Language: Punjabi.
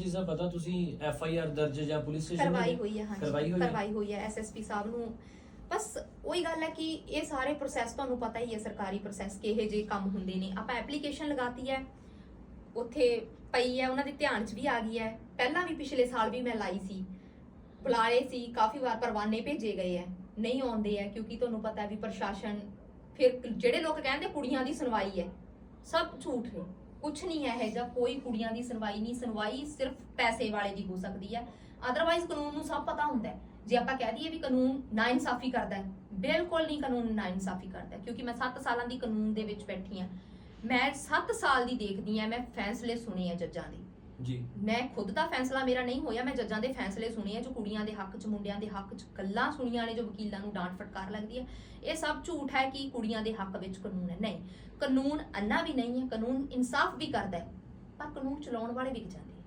ਚੀਜ਼ਾਂ ਪਤਾ ਤੁਸੀਂ ਐਫ ਆਈ ਆਰ ਦਰਜ ਜਾਂ ਪੁਲਿਸ ਸਟੇਸ਼ਨ ਕਰਵਾਈ ਹੋਈ ਹੈ ਹਾਂਜੀ। ਕਰਵਾਈ ਹੋਈ ਹੈ? ਕਰਵਾਈ ਹੋਈ ਹੈ ਐਸਐਸਪੀ ਸਾਹਿਬ ਨੂੰ। ਬਸ ਉਹੀ ਗੱਲ ਹੈ ਕਿ ਇਹ ਸਾਰੇ ਪ੍ਰੋਸੈਸ ਤੁਹਾਨੂੰ ਪਤਾ ਹੀ ਹੈ ਸਰਕਾਰੀ ਪ੍ਰੋਸੈਸ ਕਿਹੇ ਜੇ ਕੰਮ ਹੁੰਦੇ ਨੇ। ਆਪਾਂ ਐਪਲੀਕੇਸ਼ਨ ਲਗਾਤੀ ਹੈ ਉੱਥੇ ਪਈ ਹੈ ਉਹਨਾਂ ਦੇ ਧਿਆਨ 'ਚ ਵੀ ਆ ਗਈ ਹੈ। ਪਹਿਲਾਂ ਵੀ ਪਿਛਲੇ ਸਾਲ ਵੀ ਮੈਂ ਲਾਈ ਸੀ। ਬੁਲਾਏ ਸੀ ਕਾਫੀ ਵਾਰ ਪਰਵਾਨੇ ਭੇਜੇ ਗਏ ਹੈ। ਨਹੀਂ ਆਉਂਦੇ ਹੈ ਕਿਉਂਕਿ ਤੁਹਾਨੂੰ ਪਤਾ ਹੈ ਵੀ ਪ੍ਰਸ਼ਾਸਨ ਫਿਰ ਜਿਹੜੇ ਲੋਕ ਕਹਿੰਦੇ ਕੁੜੀਆਂ ਦੀ ਸੁਣਵਾਈ ਹੈ ਸਭ ਝੂਠ ਨੇ। ਕੁਝ ਨਹੀਂ ਹੈ ਇਹ ਜਾਂ ਕੋਈ ਕੁੜੀਆਂ ਦੀ ਸੁਣਵਾਈ ਨਹੀਂ, ਸੁਣਵਾਈ ਸਿਰਫ ਪੈਸੇ ਵਾਲੇ ਦੀ ਹੋ ਸਕਦੀ ਹੈ। ਅਦਰਵਾਈਜ਼ ਕਾਨੂੰਨ ਨੂੰ ਸਭ ਪਤਾ ਹੁੰਦਾ ਹੈ। ਜੇ ਆਪਾਂ ਕਹਿ ਦਈਏ ਵੀ ਕਾਨੂੰਨ ਨਾ ਇਨਸਾਫੀ ਕਰਦਾ ਹੈ, ਬਿਲਕੁਲ ਨਹੀਂ ਕਾਨੂੰਨ ਨਾ ਇਨਸਾਫੀ ਕਰਦਾ ਕਿਉਂਕਿ ਮੈਂ 7 ਸਾਲਾਂ ਦੀ ਕਾਨੂੰਨ ਦੇ ਵਿੱਚ ਬੈਠੀ ਆ ਮੈਂ 7 ਸਾਲ ਦੀ ਦੇਖਦੀ ਆ ਮੈਂ ਫੈਸਲੇ ਸੁਣੇ ਆ ਜੱਜਾਂ ਦੇ। ਜੀ। ਮੈਂ ਖੁਦ ਦਾ ਫੈਸਲਾ ਮੇਰਾ ਨਹੀਂ ਹੋਇਆ, ਮੈਂ ਜੱਜਾਂ ਦੇ ਫੈਸਲੇ ਸੁਣੇ ਆ, ਜੋ ਕੁੜੀਆਂ ਦੇ ਹੱਕ 'ਚ, ਮੁੰਡਿਆਂ ਦੇ ਹੱਕ 'ਚ ਗੱਲਾਂ ਸੁਣੀਆਂ ਨੇ, ਜੋ ਵਕੀਲਾਂ ਨੂੰ ਡਾਂਟ ਫਟਕਾਰ ਲੱਗਦੀ ਹੈ। ਇਹ ਸਭ ਝੂਠ ਹੈ ਕਿ ਕੁੜੀਆਂ ਦੇ ਹੱਕ ਵਿੱਚ ਕਾਨੂੰਨ ਹੈ। ਨਹੀਂ, ਕਾਨੂੰਨ ਅੰਨਾ ਵੀ ਨਹੀਂ ਹੈ, ਕਾਨੂੰਨ ਇਨਸਾਫ ਵੀ ਕਰਦਾ ਹੈ, ਪਰ ਕਾਨੂੰਨ ਚਲਾਉਣ ਵਾਲੇ ਵਿਕ ਜਾਂਦੇ।